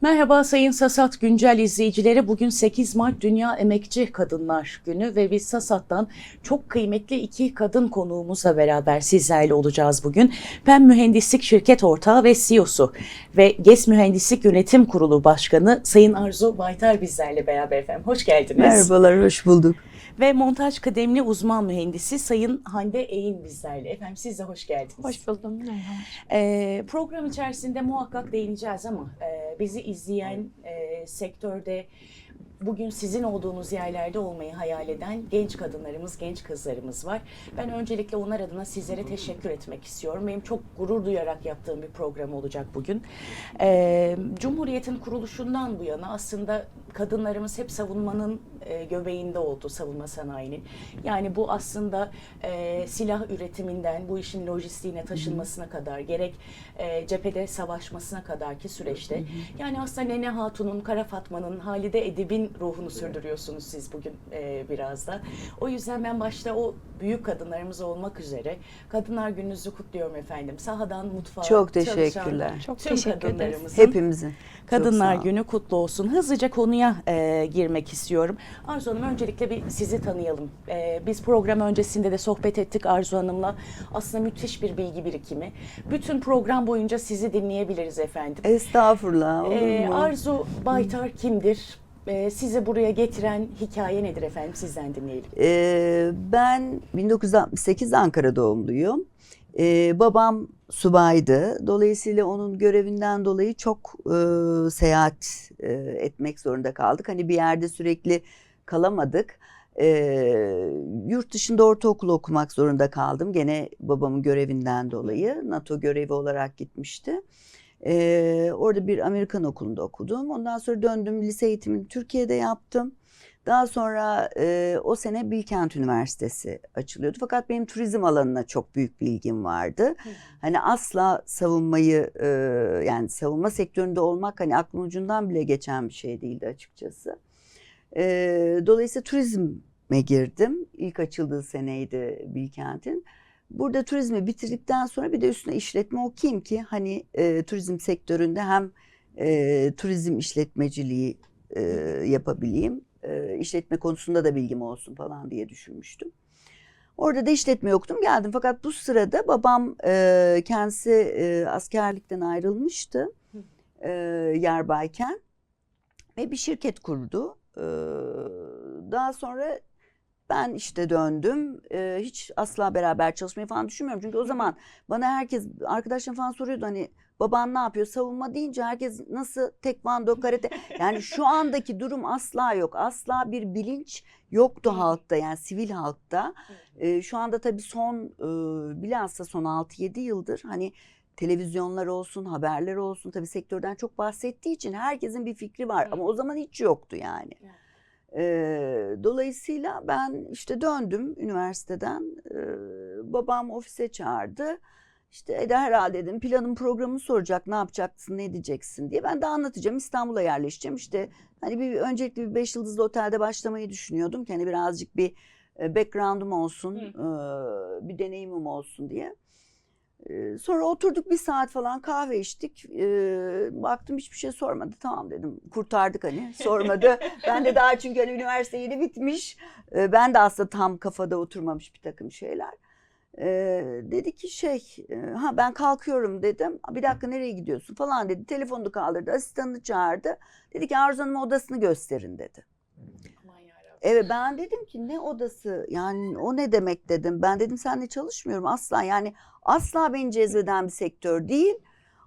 Merhaba Sayın Sasat Güncel izleyicileri. Bugün 8 Mart Dünya Emekçi Kadınlar Günü ve biz Sasat'tan çok kıymetli iki kadın konuğumuzla beraber sizlerle olacağız bugün. PEM Mühendislik Şirket Ortağı ve CEO'su ve GES Mühendislik Yönetim Kurulu Başkanı Sayın Arzu Baytar bizlerle beraber efendim. Hoş geldiniz. Merhabalar, hoş bulduk. Ve montaj kıdemli uzman mühendisi Sayın Hande Eğin bizlerle. Efendim siz de hoş geldiniz. Hoş buldum. Ee, program içerisinde muhakkak değineceğiz ama e, bizi izleyen e, sektörde bugün sizin olduğunuz yerlerde olmayı hayal eden genç kadınlarımız, genç kızlarımız var. Ben öncelikle onlar adına sizlere teşekkür etmek istiyorum. Benim çok gurur duyarak yaptığım bir program olacak bugün. Ee, Cumhuriyet'in kuruluşundan bu yana aslında kadınlarımız hep savunmanın e, göbeğinde oldu, savunma sanayinin. Yani bu aslında e, silah üretiminden bu işin lojistiğine taşınmasına kadar, gerek e, cephede savaşmasına kadarki süreçte. Yani aslında Nene Hatun'un, Kara Fatma'nın, Halide Edip'in ruhunu sürdürüyorsunuz siz bugün e, biraz da. O yüzden ben başta o büyük kadınlarımız olmak üzere Kadınlar Gününüzü kutluyorum efendim. Sahadan mutfağa Çok çalışan teşekkürler. Çok teşekkür ederiz. Hepimizin. Kadınlar. Günü kutlu olsun. Hızlıca konuya e, girmek istiyorum. Arzu Hanım öncelikle bir sizi tanıyalım. E, biz program öncesinde de sohbet ettik Arzu Hanım'la. Aslında müthiş bir bilgi birikimi. Bütün program boyunca sizi dinleyebiliriz efendim. Estağfurullah, E? Arzu Baytar kimdir? E, sizi buraya getiren hikaye nedir efendim? Sizden dinleyelim. Ee, ben 1968 Ankara doğumluyum. Ee, babam subaydı. Dolayısıyla onun görevinden dolayı çok e, seyahat e, etmek zorunda kaldık. Hani bir yerde sürekli kalamadık. Ee, yurt dışında ortaokul okumak zorunda kaldım. Gene babamın görevinden dolayı. NATO görevi olarak gitmişti. Ee, orada bir Amerikan okulunda okudum. Ondan sonra döndüm lise eğitimini Türkiye'de yaptım. Daha sonra e, o sene Bilkent Üniversitesi açılıyordu. Fakat benim turizm alanına çok büyük bir ilgim vardı. Hani asla savunmayı e, yani savunma sektöründe olmak hani aklım ucundan bile geçen bir şey değildi açıkçası. E, dolayısıyla turizme girdim. İlk açıldığı seneydi Bilkent'in. Burada turizmi bitirdikten sonra bir de üstüne işletme okuyayım ki hani e, turizm sektöründe hem e, turizm işletmeciliği e, yapabileyim. E, işletme konusunda da bilgim olsun falan diye düşünmüştüm. Orada da işletme okudum geldim. Fakat bu sırada babam e, kendisi e, askerlikten ayrılmıştı e, yerbayken ve bir şirket kurdu. E, daha sonra ben işte döndüm. E, hiç asla beraber çalışmayı falan düşünmüyorum. Çünkü o zaman bana herkes, arkadaşlarım falan soruyordu hani baban ne yapıyor? Savunma deyince herkes nasıl tekvando, karate. Yani şu andaki durum asla yok. Asla bir bilinç yoktu halkta yani sivil halkta. E, şu anda tabii son e, bilhassa son 6-7 yıldır hani televizyonlar olsun, haberler olsun tabii sektörden çok bahsettiği için herkesin bir fikri var. Ama o zaman hiç yoktu yani. Ee, dolayısıyla ben işte döndüm üniversiteden. Ee, babam ofise çağırdı. İşte Eda herhalde dedim planın programını soracak ne yapacaksın ne edeceksin diye. Ben de anlatacağım İstanbul'a yerleşeceğim. İşte hani bir öncelikle bir beş yıldızlı otelde başlamayı düşünüyordum. ki Hani birazcık bir e, background'um olsun, e, bir deneyimim olsun diye. Ee, Sonra oturduk bir saat falan kahve içtik. Baktım hiçbir şey sormadı. Tamam dedim kurtardık hani sormadı. ben de daha çünkü hani üniversite yeni bitmiş. Ben de aslında tam kafada oturmamış bir takım şeyler. Ee, dedi ki şey ha ben kalkıyorum dedim. Bir dakika nereye gidiyorsun falan dedi. Telefonu kaldırdı asistanını çağırdı. Dedi ki Arzu Hanım'a odasını gösterin dedi. Evet ben dedim ki ne odası yani o ne demek dedim. Ben dedim seninle çalışmıyorum asla yani asla beni cezbeden bir sektör değil.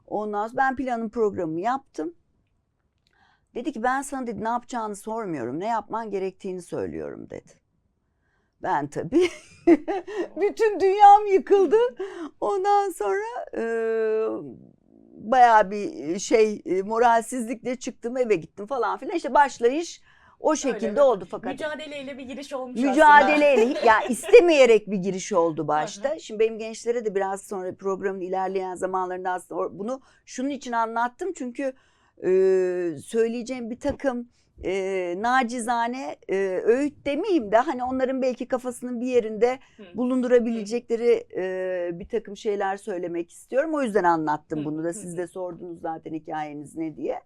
Ondan sonra ben planın programı yaptım. Dedi ki ben sana dedi ne yapacağını sormuyorum. Ne yapman gerektiğini söylüyorum dedi. Ben tabii bütün dünyam yıkıldı. Ondan sonra e, bayağı bir şey e, moralsizlikle çıktım eve gittim falan filan. İşte başlayış o şekilde mi? oldu fakat. Mücadeleyle bir giriş olmuş aslında. Mücadeleyle ya istemeyerek bir giriş oldu başta. Şimdi benim gençlere de biraz sonra programın ilerleyen zamanlarında aslında bunu şunun için anlattım çünkü e, söyleyeceğim bir takım e, nacizane e, öğüt demeyeyim de hani onların belki kafasının bir yerinde bulundurabilecekleri e, bir takım şeyler söylemek istiyorum. O yüzden anlattım bunu da. Siz de sordunuz zaten hikayeniz ne diye.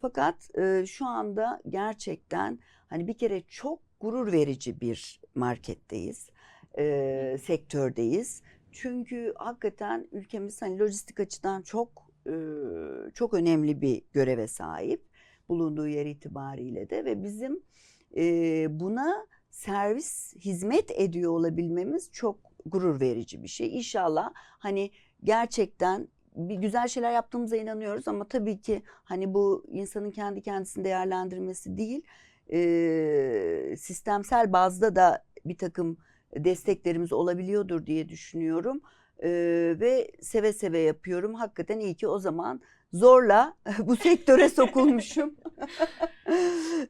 Fakat e, şu anda gerçekten hani bir kere çok gurur verici bir marketteyiz, e, sektördeyiz. Çünkü hakikaten ülkemiz hani lojistik açıdan çok e, çok önemli bir göreve sahip bulunduğu yer itibariyle de ve bizim e, buna servis hizmet ediyor olabilmemiz çok gurur verici bir şey. İnşallah hani gerçekten bir güzel şeyler yaptığımıza inanıyoruz ama tabii ki hani bu insanın kendi kendisini değerlendirmesi değil e, sistemsel bazda da bir takım desteklerimiz olabiliyordur diye düşünüyorum E, ve seve seve yapıyorum. Hakikaten iyi ki o zaman zorla bu sektöre sokulmuşum.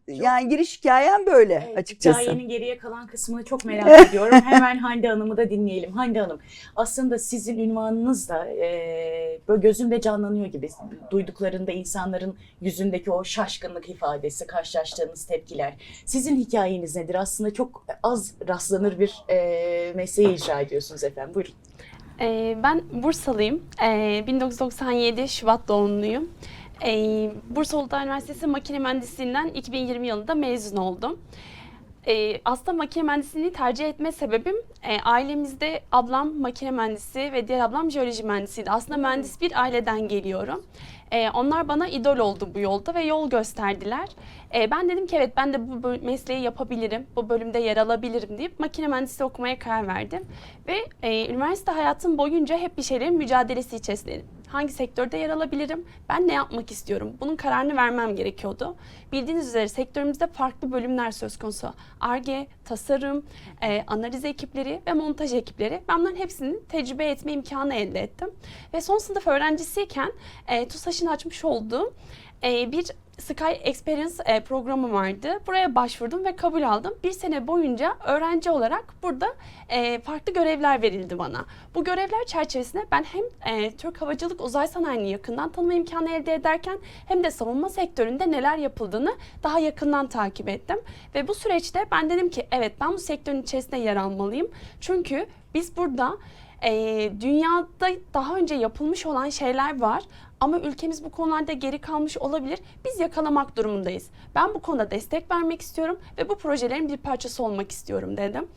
yani giriş hikayem böyle Evet, açıkçası. Hikayenin geriye kalan kısmını çok merak ediyorum. Hemen Hande Hanım'ı da dinleyelim. Hande Hanım, aslında sizin ünvanınız da e, böyle gözümde canlanıyor gibi. Duyduklarında insanların yüzündeki o şaşkınlık ifadesi, karşılaştığınız tepkiler. Sizin hikayeniz nedir? Aslında çok az rastlanır bir e, mesleği icra ediyorsunuz efendim. Buyurun. Ee, ben Bursalıyım. Ee, 1997 Şubat doğumluyum. Ee, Bursa Uludağ Üniversitesi Makine Mühendisliğinden 2020 yılında mezun oldum. Ee, aslında makine mühendisliğini tercih etme sebebim e, ailemizde ablam makine mühendisi ve diğer ablam jeoloji mühendisiydi. Aslında mühendis bir aileden geliyorum. Ee, onlar bana idol oldu bu yolda ve yol gösterdiler. Ee, ben dedim ki evet ben de bu mesleği yapabilirim, bu bölümde yer alabilirim deyip makine mühendisliği okumaya karar verdim. Ve e, üniversite hayatım boyunca hep bir şeylerin mücadelesi içerisindeydim. Hangi sektörde yer alabilirim? Ben ne yapmak istiyorum? Bunun kararını vermem gerekiyordu. Bildiğiniz üzere sektörümüzde farklı bölümler söz konusu. ARGE, tasarım, e, analiz ekipleri ve montaj ekipleri. Ben bunların hepsini tecrübe etme imkanı elde ettim. Ve son sınıf öğrencisiyken e, TUSAŞ'ın açmış olduğu e, bir Sky Experience e, programı vardı. Buraya başvurdum ve kabul aldım. Bir sene boyunca öğrenci olarak burada e, farklı görevler verildi bana. Bu görevler çerçevesinde ben hem e, Türk Havacılık Uzay Sanayi'ni yakından tanıma imkanı elde ederken hem de savunma sektöründe neler yapıldığını daha yakından takip ettim. Ve bu süreçte ben dedim ki evet ben bu sektörün içerisinde yer almalıyım. Çünkü biz burada e, dünyada daha önce yapılmış olan şeyler var ama ülkemiz bu konularda geri kalmış olabilir. Biz yakalamak durumundayız. Ben bu konuda destek vermek istiyorum ve bu projelerin bir parçası olmak istiyorum dedim.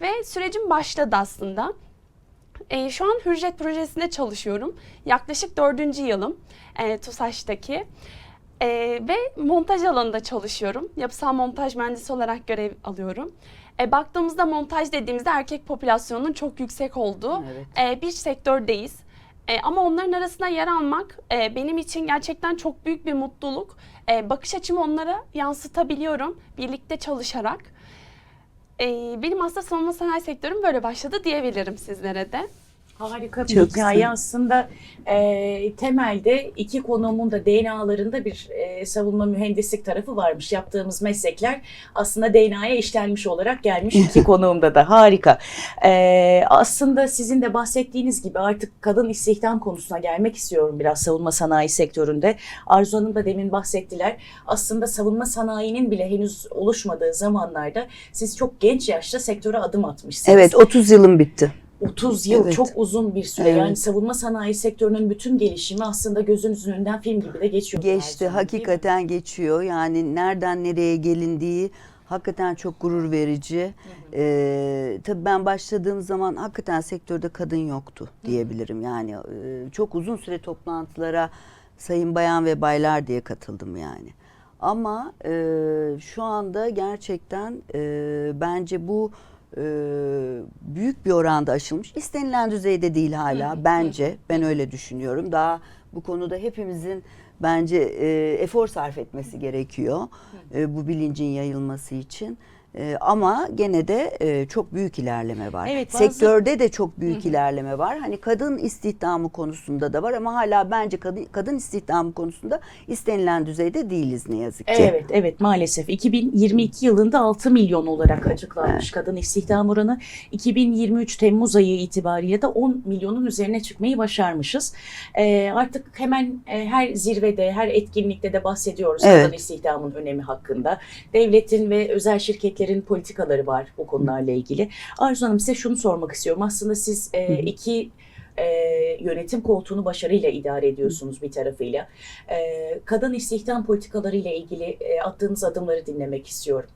Ve sürecim başladı aslında. E, şu an Hürjet projesinde çalışıyorum. Yaklaşık dördüncü yılım e, TUSAŞ'taki. E, ve montaj alanında çalışıyorum. Yapısal montaj mühendisi olarak görev alıyorum. E, baktığımızda montaj dediğimizde erkek popülasyonunun çok yüksek olduğu Evet. e, bir sektördeyiz. E, ama onların arasında yer almak e, benim için gerçekten çok büyük bir mutluluk. E, bakış açımı onlara yansıtabiliyorum birlikte çalışarak. E, benim aslında savunma sanayi sektörüm böyle başladı diyebilirim sizlere de. Harika bir Çok hikaye güzel. aslında e, temelde iki konumun da DNA'larında bir e, savunma mühendislik tarafı varmış. Yaptığımız meslekler aslında DNA'ya işlenmiş olarak gelmiş iki konuğumda da harika. E, aslında sizin de bahsettiğiniz gibi artık kadın istihdam konusuna gelmek istiyorum biraz savunma sanayi sektöründe. Arzu Hanım da demin bahsettiler. Aslında savunma sanayinin bile henüz oluşmadığı zamanlarda siz çok genç yaşta sektöre adım atmışsınız. Evet 30 yılım bitti. 30 yıl Evet. çok uzun bir süre. Evet. Yani savunma sanayi sektörünün bütün gelişimi aslında gözünüzün önünden film gibi de geçiyor. Geçti hakikaten geçiyor. Yani nereden nereye gelindiği hakikaten çok gurur verici. Ee, tabii ben başladığım zaman hakikaten sektörde kadın yoktu diyebilirim. Yani e, çok uzun süre toplantılara sayın bayan ve baylar diye katıldım yani. Ama e, şu anda gerçekten e, bence bu e, büyük bir oranda aşılmış. İstenilen düzeyde değil hala bence. Ben öyle düşünüyorum. Daha bu konuda hepimizin bence e, efor sarf etmesi gerekiyor. E, bu bilincin yayılması için. E, ama gene de e, çok büyük ilerleme var. Evet, bazı- Sektörde de çok büyük ilerleme var. Hani kadın istihdamı konusunda da var ama hala bence kadın, kadın istihdamı konusunda istenilen düzeyde değiliz ne yazık ki. Evet, evet maalesef. 2022 yılında 6 milyon olarak açıklanmış kadın istihdam oranı. 2023 Temmuz ayı itibariyle de 10 milyonun üzerine çıkmayı başarmışız. Ee, artık hemen e, her zirvede, her etkinlikte de bahsediyoruz Evet. kadın istihdamın önemi hakkında. Devletin ve özel şirketlerin politikaları var bu konularla ilgili. Arzu Hanım size şunu sormak istiyorum. Aslında siz e, iki e, yönetim koltuğunu başarıyla idare ediyorsunuz bir tarafıyla. E, kadın istihdam politikaları ile ilgili e, attığınız adımları dinlemek istiyorum.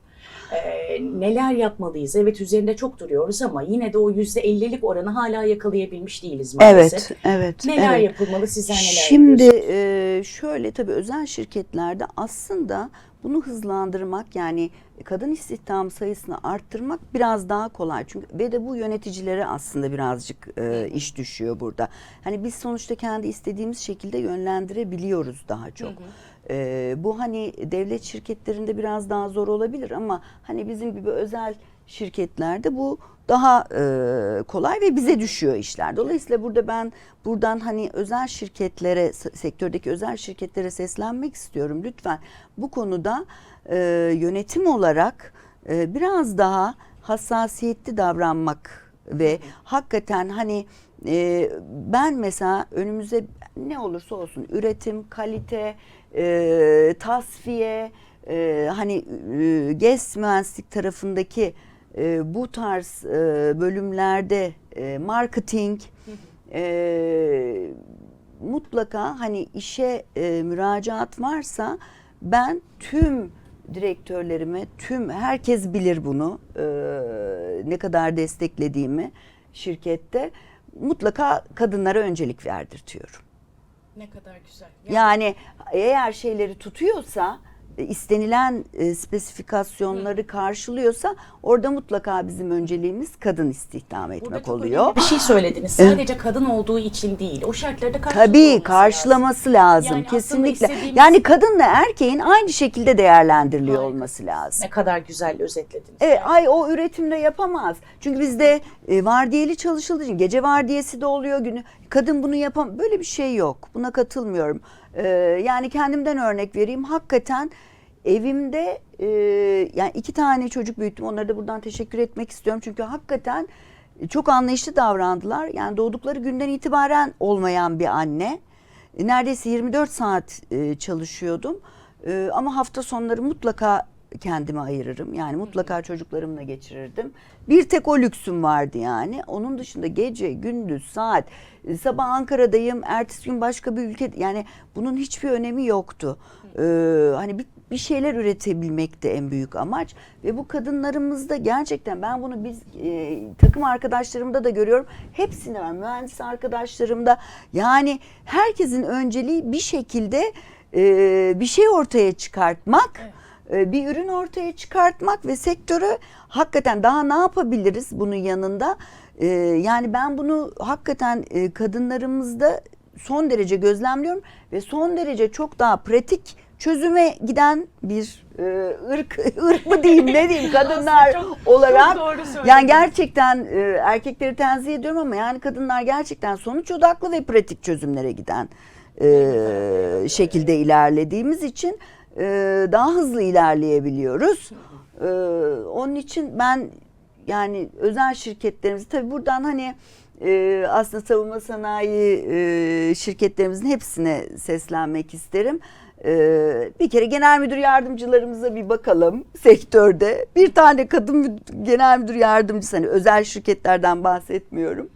E, neler yapmalıyız? Evet üzerinde çok duruyoruz ama yine de o %50'lik oranı hala yakalayabilmiş değiliz maalesef. Evet, evet. Neler evet. yapılmalı? Sizler neler Şimdi e, şöyle tabii özel şirketlerde aslında bunu hızlandırmak yani kadın istihdam sayısını arttırmak biraz daha kolay. Çünkü ve de bu yöneticilere aslında birazcık e, iş düşüyor burada. Hani biz sonuçta kendi istediğimiz şekilde yönlendirebiliyoruz daha çok. E, bu hani devlet şirketlerinde biraz daha zor olabilir ama hani bizim gibi özel şirketlerde bu daha e, kolay ve bize düşüyor işler. Dolayısıyla burada ben buradan hani özel şirketlere, sektördeki özel şirketlere seslenmek istiyorum. Lütfen bu konuda e, yönetim olarak e, biraz daha hassasiyetli davranmak ve hakikaten hani e, ben mesela önümüze ne olursa olsun üretim, kalite, e, tasfiye, e, hani e, GES mühendislik tarafındaki e, bu tarz e, bölümlerde e, marketing e, mutlaka hani işe e, müracaat varsa ben tüm direktörlerime tüm herkes bilir bunu e, ne kadar desteklediğimi şirkette mutlaka kadınlara öncelik verdirtiyorum. Ne kadar güzel. Yani eğer şeyleri tutuyorsa istenilen e, spesifikasyonları karşılıyorsa orada mutlaka bizim önceliğimiz kadın istihdam Burada etmek çok oluyor. bir şey söylediniz. Sadece kadın olduğu için değil. O şartlarda karşılıklı Tabii karşılaması lazım, Yani aslında kesinlikle. istediğimiz- Yani kadınla erkeğin aynı şekilde değerlendiriliyor Harika. olması lazım. Ne kadar güzel özetlediniz. Evet, ay o üretimde yapamaz. Çünkü bizde e, vardiyeli çalışıldığı için gece vardiyesi de oluyor günü. Kadın bunu yapam. Böyle bir şey yok. Buna katılmıyorum. Ee, yani kendimden örnek vereyim. Hakikaten evimde e, yani iki tane çocuk büyüttüm. Onlara da buradan teşekkür etmek istiyorum. Çünkü hakikaten çok anlayışlı davrandılar. Yani doğdukları günden itibaren olmayan bir anne. Neredeyse 24 saat e, çalışıyordum. E, ama hafta sonları mutlaka kendime ayırırım. Yani mutlaka çocuklarımla geçirirdim. Bir tek o lüksüm vardı yani. Onun dışında gece, gündüz, saat, e, sabah Ankara'dayım, ertesi gün başka bir ülke yani bunun hiçbir önemi yoktu. E, hani bir, bir şeyler üretebilmek de en büyük amaç ve bu kadınlarımızda gerçekten ben bunu biz e, takım arkadaşlarımda da görüyorum. Hepsinde var. Mühendis arkadaşlarımda yani herkesin önceliği bir şekilde e, bir şey ortaya çıkartmak. e, Bir ürün ortaya çıkartmak ve sektörü hakikaten daha ne yapabiliriz bunun yanında? E, Yani ben bunu hakikaten e, kadınlarımızda son derece gözlemliyorum ve son derece çok daha pratik çözüme giden bir e, ırk ırk mı diyeyim ne diyeyim kadınlar çok- olarak. çok doğru yani gerçekten e, erkekleri tenzih ediyorum ama yani kadınlar gerçekten sonuç odaklı ve pratik çözümlere giden e, şekilde ilerlediğimiz için e, daha hızlı ilerleyebiliyoruz. E, onun için ben yani özel şirketlerimizi tabii buradan hani e, aslında savunma sanayi e, şirketlerimizin hepsine seslenmek isterim. E, bir kere genel müdür yardımcılarımıza bir bakalım sektörde. Bir tane kadın genel müdür yardımcısı hani özel şirketlerden bahsetmiyorum.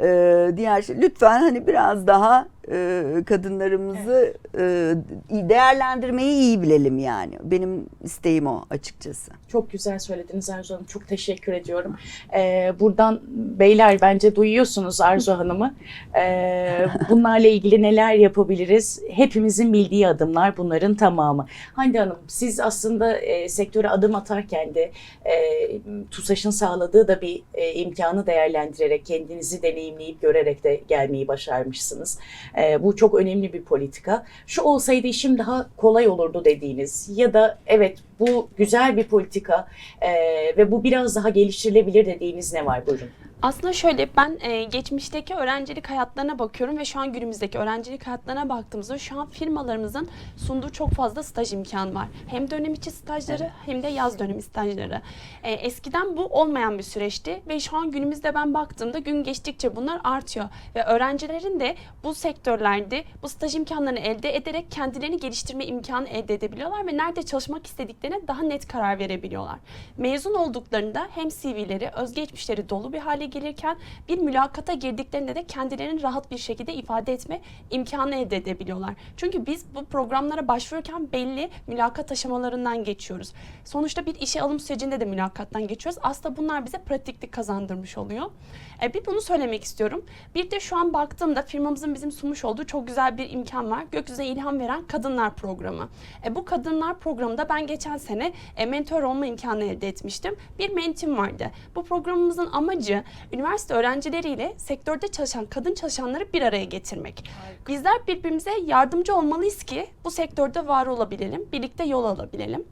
E, diğer şey lütfen hani biraz daha e, kadınlarımızı e, değerlendirmeyi iyi bilelim yani. Benim isteğim o açıkçası. Çok güzel söylediniz Arzu Hanım. Çok teşekkür ediyorum. Ee, buradan beyler bence duyuyorsunuz Arzu Hanım'ı. Ee, bunlarla ilgili neler yapabiliriz? Hepimizin bildiği adımlar bunların tamamı. Hande Hanım siz aslında e, sektöre adım atarken de e, TUSAŞ'ın sağladığı da bir e, imkanı değerlendirerek kendinizi deneyimleyip görerek de gelmeyi başarmışsınız. E, bu çok önemli bir politika. Şu olsaydı işim daha kolay olurdu dediğiniz ya da evet bu güzel bir politika e, ve bu biraz daha geliştirilebilir dediğiniz ne var buyurun. Aslında şöyle ben e, geçmişteki öğrencilik hayatlarına bakıyorum ve şu an günümüzdeki öğrencilik hayatlarına baktığımızda şu an firmalarımızın sunduğu çok fazla staj imkanı var. Hem dönem içi stajları hem de yaz dönemi stajları. E, eskiden bu olmayan bir süreçti ve şu an günümüzde ben baktığımda gün geçtikçe bunlar artıyor. Ve öğrencilerin de bu sektörlerde bu staj imkanlarını elde ederek kendilerini geliştirme imkanı elde edebiliyorlar ve nerede çalışmak istediklerine daha net karar verebiliyorlar. Mezun olduklarında hem CV'leri, özgeçmişleri dolu bir hale gelirken bir mülakata girdiklerinde de kendilerini rahat bir şekilde ifade etme imkanı elde edebiliyorlar. Çünkü biz bu programlara başvururken belli mülakat aşamalarından geçiyoruz. Sonuçta bir işe alım sürecinde de mülakattan geçiyoruz. Aslında bunlar bize pratiklik kazandırmış oluyor. E, bir bunu söylemek istiyorum. Bir de şu an baktığımda firmamızın bizim sunmuş olduğu çok güzel bir imkan var. Gökyüzüne ilham veren kadınlar programı. E, bu kadınlar programında ben geçen sene e, mentor olma imkanı elde etmiştim. Bir mentim vardı. Bu programımızın amacı üniversite öğrencileriyle sektörde çalışan kadın çalışanları bir araya getirmek. Bizler birbirimize yardımcı olmalıyız ki bu sektörde var olabilelim, birlikte yol alabilelim.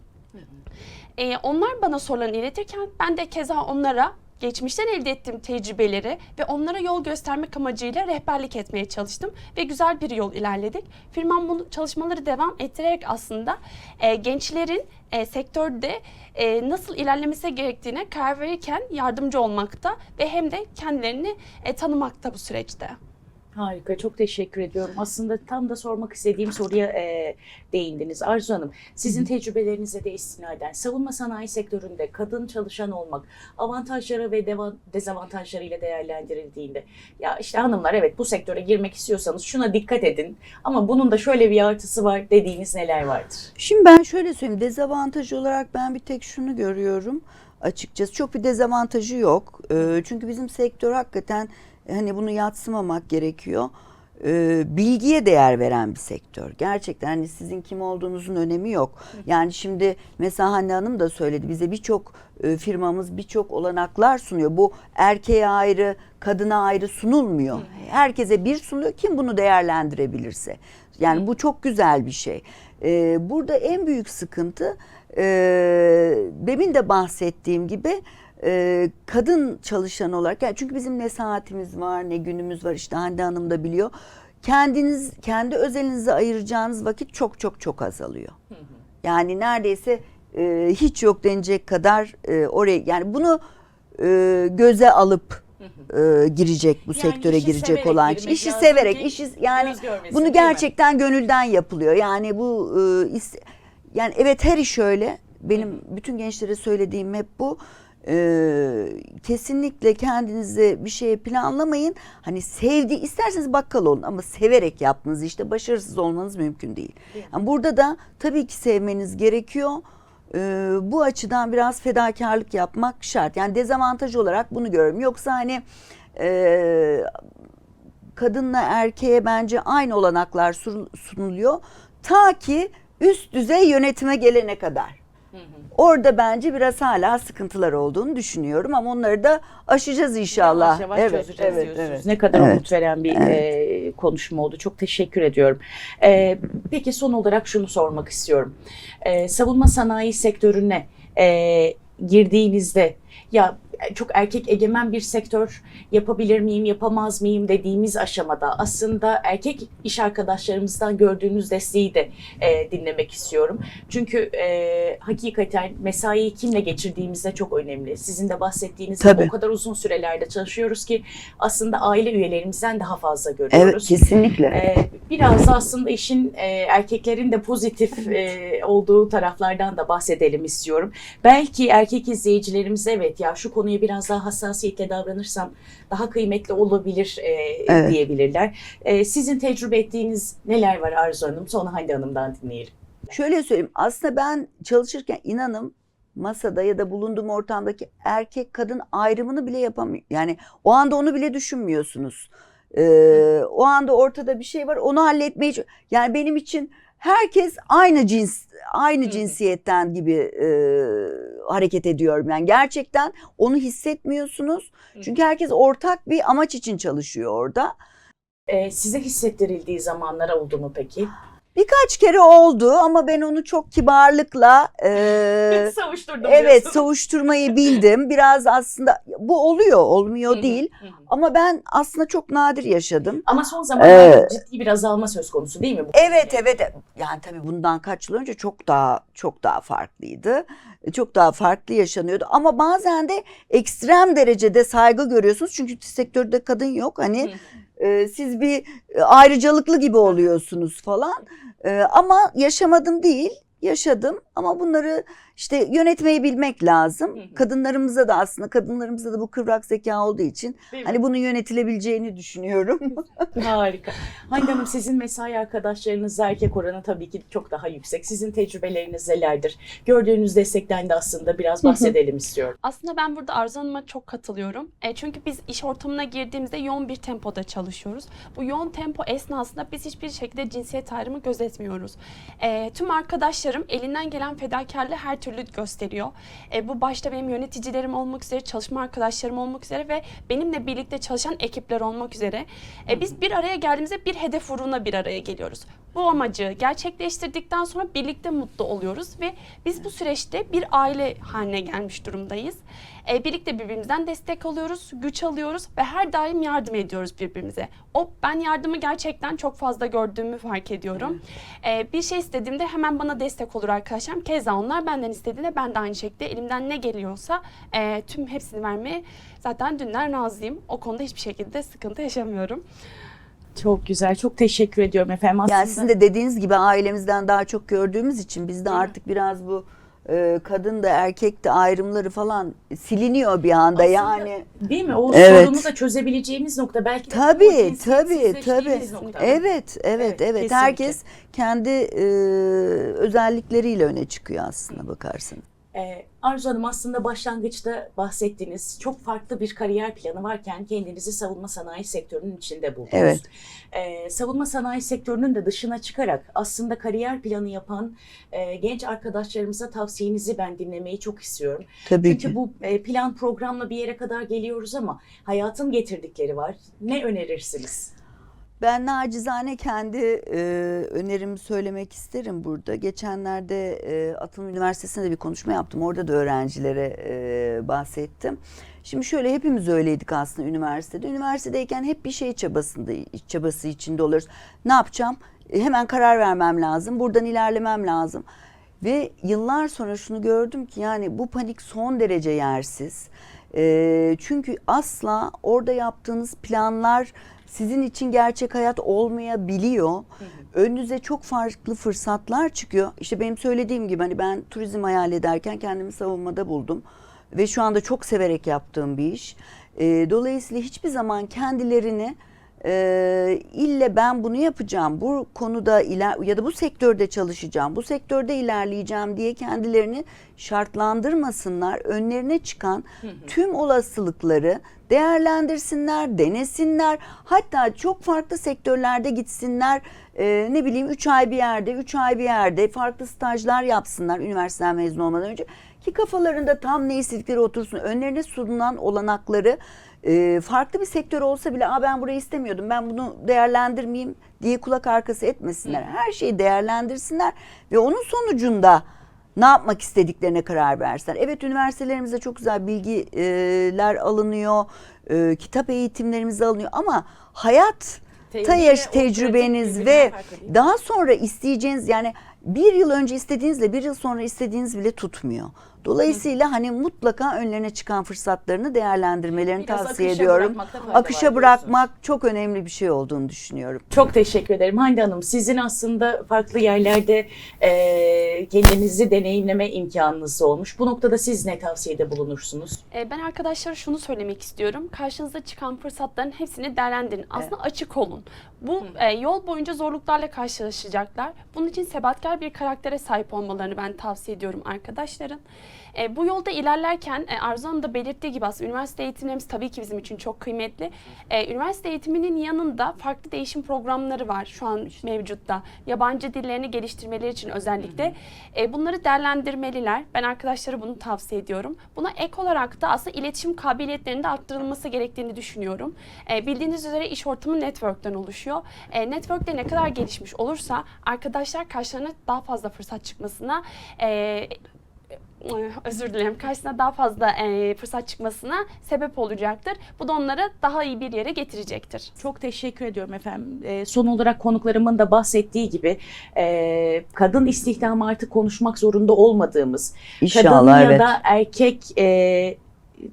Ee, onlar bana sorularını iletirken ben de keza onlara geçmişten elde ettiğim tecrübeleri ve onlara yol göstermek amacıyla rehberlik etmeye çalıştım ve güzel bir yol ilerledik. Firmam bunu çalışmaları devam ettirerek aslında e, gençlerin e, sektörde e, nasıl ilerlemesi gerektiğine karar verirken yardımcı olmakta ve hem de kendilerini e, tanımakta bu süreçte. Harika, çok teşekkür ediyorum. Aslında tam da sormak istediğim soruya e, değindiniz. Arzu Hanım, sizin tecrübelerinize de istinaden savunma sanayi sektöründe kadın çalışan olmak avantajları ve deva- dezavantajlarıyla değerlendirildiğinde ya işte hanımlar evet bu sektöre girmek istiyorsanız şuna dikkat edin ama bunun da şöyle bir artısı var dediğiniz neler vardır? Şimdi ben şöyle söyleyeyim dezavantaj olarak ben bir tek şunu görüyorum açıkçası çok bir dezavantajı yok Ee, çünkü bizim sektör hakikaten hani bunu yatsımamak gerekiyor. Ee, bilgiye değer veren bir sektör. Gerçekten hani sizin kim olduğunuzun önemi yok. Yani şimdi mesela Hande Hanım da söyledi bize birçok e, firmamız birçok olanaklar sunuyor. Bu erkeğe ayrı kadına ayrı sunulmuyor. Herkese bir sunuyor. Kim bunu değerlendirebilirse? Yani bu çok güzel bir şey. Ee, burada en büyük sıkıntı e, demin de bahsettiğim gibi e, kadın çalışan olarak yani çünkü bizim ne saatimiz var ne günümüz var işte Hande Hanım da biliyor. Kendiniz kendi özelinize ayıracağınız vakit çok çok çok azalıyor. Yani neredeyse e, hiç yok denecek kadar e, oraya yani bunu e, göze alıp e, girecek bu Yani sektöre girecek olan işi severek işi yani bunu gerçekten gönülden yapılıyor. Yani bu e, is- yani evet her iş öyle. Benim bütün gençlere söylediğim hep bu. E, kesinlikle kendinize bir şeye planlamayın. Hani sevdi isterseniz bakkal olun ama severek yaptığınız işte başarısız olmanız mümkün değil. Yani burada da tabii ki sevmeniz gerekiyor. E, bu açıdan biraz fedakarlık yapmak şart. Yani dezavantaj olarak bunu görüyorum. Yoksa hani e, kadınla erkeğe bence aynı olanaklar sun- sunuluyor. Ta ki üst düzey yönetime gelene kadar. Orada bence biraz hala sıkıntılar olduğunu düşünüyorum ama onları da aşacağız inşallah. Yavaş yavaş evet, çözeceğiz evet, diyorsunuz. evet. Ne kadar Evet. umut veren bir e, konuşma oldu. Çok teşekkür ediyorum. E, peki son olarak şunu sormak istiyorum. E, savunma sanayi sektörüne e, girdiğinizde ya çok erkek egemen bir sektör yapabilir miyim, yapamaz mıyım dediğimiz aşamada aslında erkek iş arkadaşlarımızdan gördüğünüz desteği de e, dinlemek istiyorum. Çünkü e, hakikaten mesaiyi kimle geçirdiğimizde çok önemli. Sizin de bahsettiğiniz gibi o kadar uzun sürelerde çalışıyoruz ki aslında aile üyelerimizden daha fazla Evet görüyoruz. kesinlikle. Ee, biraz da aslında işin e, erkeklerin de pozitif e, olduğu taraflardan da bahsedelim istiyorum. Belki erkek izleyicilerimiz evet ya şu konuya biraz daha hassasiyetle davranırsam daha kıymetli olabilir e, Evet. diyebilirler. E, sizin tecrübe ettiğiniz neler var Arzu Hanım? Sonra Hande Hanım'dan dinleyelim. Şöyle söyleyeyim aslında ben çalışırken inanın masada ya da bulunduğum ortamdaki erkek kadın ayrımını bile yapamıyorum. Yani o anda onu bile düşünmüyorsunuz. Ee, o anda ortada bir şey var onu halletmeye yani benim için herkes aynı cins aynı Hı. cinsiyetten gibi e, hareket ediyorum. Yani gerçekten onu hissetmiyorsunuz. Hı. Çünkü herkes ortak bir amaç için çalışıyor orada. E, size hissettirildiği zamanlar oldu mu peki? Birkaç kere oldu ama ben onu çok kibarlıkla e, Savuşturdum Evet diyorsun. savuşturmayı bildim. Biraz aslında bu oluyor olmuyor değil. Ama ben aslında çok nadir yaşadım. Ama son zamanlarda Ee, ciddi bir azalma söz konusu değil mi? bu Evet konuda? evet yani tabii bundan kaç yıl önce çok daha çok daha farklıydı. Çok daha farklı yaşanıyordu ama bazen de ekstrem derecede saygı görüyorsunuz. Çünkü sektörde kadın yok. Hani e, siz bir e, ayrıcalıklı gibi oluyorsunuz falan. E, ama yaşamadım değil, yaşadım ama bunları İşte yönetmeyi bilmek lazım. Hı hı. Kadınlarımıza da aslında kadınlarımızda da bu kıvrak zeka olduğu için Değil mi? hani bunun yönetilebileceğini düşünüyorum. Harika. Hande Hanım sizin mesai arkadaşlarınızla erkek oranı tabii ki çok daha yüksek. Sizin tecrübeleriniz nelerdir? Gördüğünüz destekten de aslında biraz bahsedelim istiyorum. Aslında ben burada Arzu Hanım'a çok katılıyorum. E, çünkü biz iş ortamına girdiğimizde yoğun bir tempoda çalışıyoruz. Bu yoğun tempo esnasında biz hiçbir şekilde cinsiyet ayrımı gözetmiyoruz. E, tüm arkadaşlarım elinden gelen fedakarlığı her türlü gösteriyor. E, bu başta benim yöneticilerim olmak üzere, çalışma arkadaşlarım olmak üzere ve benimle birlikte çalışan ekipler olmak üzere. E, biz bir araya geldiğimizde bir hedef uğruna bir araya geliyoruz. Bu amacı gerçekleştirdikten sonra birlikte mutlu oluyoruz ve biz bu süreçte bir aile haline gelmiş durumdayız. E, birlikte birbirimizden destek alıyoruz, güç alıyoruz ve her daim yardım ediyoruz birbirimize. O ben yardımı gerçekten çok fazla gördüğümü fark ediyorum. E, bir şey istediğimde hemen bana destek olur arkadaşlarım. Keza onlar benden istediğinde ben de aynı şekilde elimden ne geliyorsa e, tüm hepsini vermeye zaten dünden razıyım. O konuda hiçbir şekilde sıkıntı yaşamıyorum. Çok güzel. Çok teşekkür ediyorum efendim. Aslında Yani sizin de dediğiniz gibi ailemizden daha çok gördüğümüz için biz de artık biraz bu e, kadın da erkek de ayrımları falan siliniyor bir anda Aslında yani. değil mi? O Evet. sorunu da çözebileceğimiz nokta belki de Tabii tabii tabii. nokta. Evet evet Evet, evet. kesinlikle. Herkes kendi e, özellikleriyle öne çıkıyor aslında bakarsın. Ee, Arzu Hanım aslında başlangıçta bahsettiğiniz çok farklı bir kariyer planı varken kendinizi savunma sanayi sektörünün içinde buldunuz. Evet. Ee, savunma sanayi sektörünün de dışına çıkarak aslında kariyer planı yapan e, genç arkadaşlarımıza tavsiyenizi ben dinlemeyi çok istiyorum. Tabii Çünkü ki. bu e, plan programla bir yere kadar geliyoruz ama hayatın getirdikleri var. Ne önerirsiniz? Ben nacizane kendi e, önerimi söylemek isterim burada. Geçenlerde e, Atılım Üniversitesi'nde de bir konuşma yaptım. Orada da öğrencilere e, bahsettim. Şimdi şöyle hepimiz öyleydik aslında üniversitede. Üniversitedeyken hep bir şey çabasında çabası içinde oluyoruz. Ne yapacağım? E, hemen karar vermem lazım. Buradan ilerlemem lazım. Ve yıllar sonra şunu gördüm ki yani bu panik son derece yersiz. E, çünkü asla orada yaptığınız planlar sizin için gerçek hayat olmayabiliyor. Önünüze çok farklı fırsatlar çıkıyor. İşte benim söylediğim gibi hani ben turizm hayal ederken kendimi savunmada buldum. Ve şu anda çok severek yaptığım bir iş. E, dolayısıyla hiçbir zaman kendilerini e, ille ben bunu yapacağım, bu konuda iler ya da bu sektörde çalışacağım, bu sektörde ilerleyeceğim diye kendilerini şartlandırmasınlar. Önlerine çıkan tüm olasılıkları değerlendirsinler, denesinler. Hatta çok farklı sektörlerde gitsinler. E, ne bileyim 3 ay bir yerde, 3 ay bir yerde farklı stajlar yapsınlar üniversiteden mezun olmadan önce. Ki kafalarında tam ne istedikleri otursun. Önlerine sunulan olanakları e, farklı bir sektör olsa bile Aa, ben burayı istemiyordum ben bunu değerlendirmeyeyim diye kulak arkası etmesinler. Her şeyi değerlendirsinler ve onun sonucunda ne yapmak istediklerine karar versinler. Evet üniversitelerimizde çok güzel bilgiler alınıyor, e, kitap eğitimlerimiz alınıyor ama hayat Teori ta ve yaş o tecrübeniz ve daha sonra isteyeceğiniz yani bir yıl önce istediğinizle bir yıl sonra istediğiniz bile tutmuyor. Dolayısıyla hani mutlaka önlerine çıkan fırsatlarını değerlendirmelerini Biraz tavsiye akışa ediyorum. bırakmakta fayda var Akışa bırakmak çok önemli bir şey olduğunu düşünüyorum. Çok teşekkür ederim Hande Hanım. Sizin aslında farklı yerlerde e, kendinizi deneyimleme imkanınız olmuş. Bu noktada siz ne tavsiyede bulunursunuz? E, Ben arkadaşlara şunu söylemek istiyorum. Karşınıza çıkan fırsatların hepsini değerlendirin. Aslında açık olun. Bu e, yol boyunca zorluklarla karşılaşacaklar. Bunun için sebatkar bir karaktere sahip olmalarını ben tavsiye ediyorum arkadaşların. E, bu yolda ilerlerken e, Arzu Hanım da belirttiği gibi aslında üniversite eğitimlerimiz tabii ki bizim için çok kıymetli. E, üniversite eğitiminin yanında farklı değişim programları var şu an mevcutta. Yabancı dillerini geliştirmeleri için özellikle. E, bunları değerlendirmeliler. Ben arkadaşlara bunu tavsiye ediyorum. Buna ek olarak da aslında iletişim kabiliyetlerinin de arttırılması gerektiğini düşünüyorum. E, bildiğiniz üzere iş ortamı network'ten oluşuyor. E, network'te ne kadar gelişmiş olursa arkadaşlar karşılarına daha fazla fırsat çıkmasına e, özür dilerim karşısına daha fazla e, fırsat çıkmasına sebep olacaktır. Bu da onları daha iyi bir yere getirecektir. Çok teşekkür ediyorum efendim. E, son olarak konuklarımın da bahsettiği gibi e, kadın istihdamı artık konuşmak zorunda olmadığımız, kadın İnşallah ya evet. da erkek e,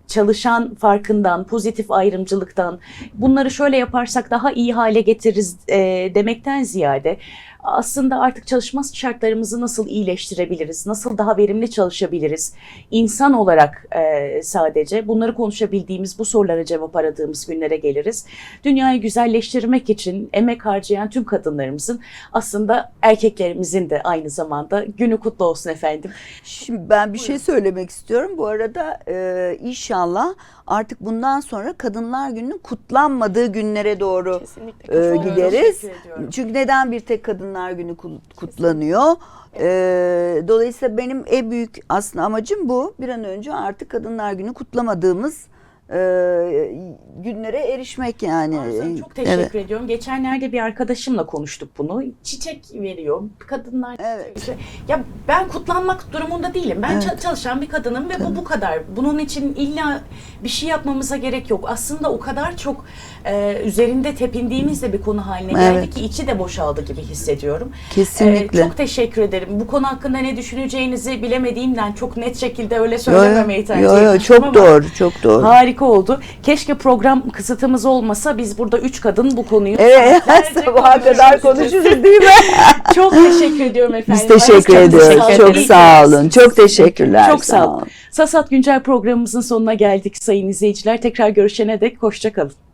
çalışan farkından, pozitif ayrımcılıktan bunları şöyle yaparsak daha iyi hale getiririz e, demekten ziyade aslında artık çalışma şartlarımızı nasıl iyileştirebiliriz, nasıl daha verimli çalışabiliriz, insan olarak e, sadece bunları konuşabildiğimiz, bu sorulara cevap aradığımız günlere geliriz. Dünyayı güzelleştirmek için emek harcayan tüm kadınlarımızın aslında erkeklerimizin de aynı zamanda günü kutlu olsun efendim. Şimdi ben bir şey söylemek istiyorum. Bu arada e, inşallah artık bundan sonra Kadınlar Günü'nün kutlanmadığı günlere doğru e, gideriz. Çünkü neden bir tek Kadınlar Günü kutlanıyor? E, dolayısıyla benim en büyük aslında amacım bu. Bir an önce artık Kadınlar Günü kutlamadığımız e, günlere erişmek yani. Arzu, çok teşekkür Evet. ediyorum. Geçenlerde bir arkadaşımla konuştuk bunu. Çiçek veriyor. Kadınlar Evet. ya ben kutlanmak durumunda değilim. Ben Evet. ça- çalışan bir kadınım ve bu bu kadar. Bunun için illa bir şey yapmamıza gerek yok. Aslında o kadar çok e, üzerinde tepindiğimiz de bir konu haline geldi Evet. ki içi de boşaldı gibi hissediyorum. Kesinlikle. Ee, çok teşekkür ederim. Bu konu hakkında ne düşüneceğinizi bilemediğimden çok net şekilde öyle söylememeyi tercih yo, yo, etmiştim çok ama- doğru, çok doğru. Harika oldu. Keşke program kısıtımız olmasa biz burada üç kadın bu konuyu Evet, saatlerce sabaha kadar konuşuruz. değil mi? Çok teşekkür ediyorum efendim. Biz teşekkür Çok ediyoruz. Çok ederim. sağ olun. Çok teşekkürler. Çok sağ olun. Sasat Güncel programımızın sonuna geldik sayın izleyiciler. Tekrar görüşene dek hoşça kalın.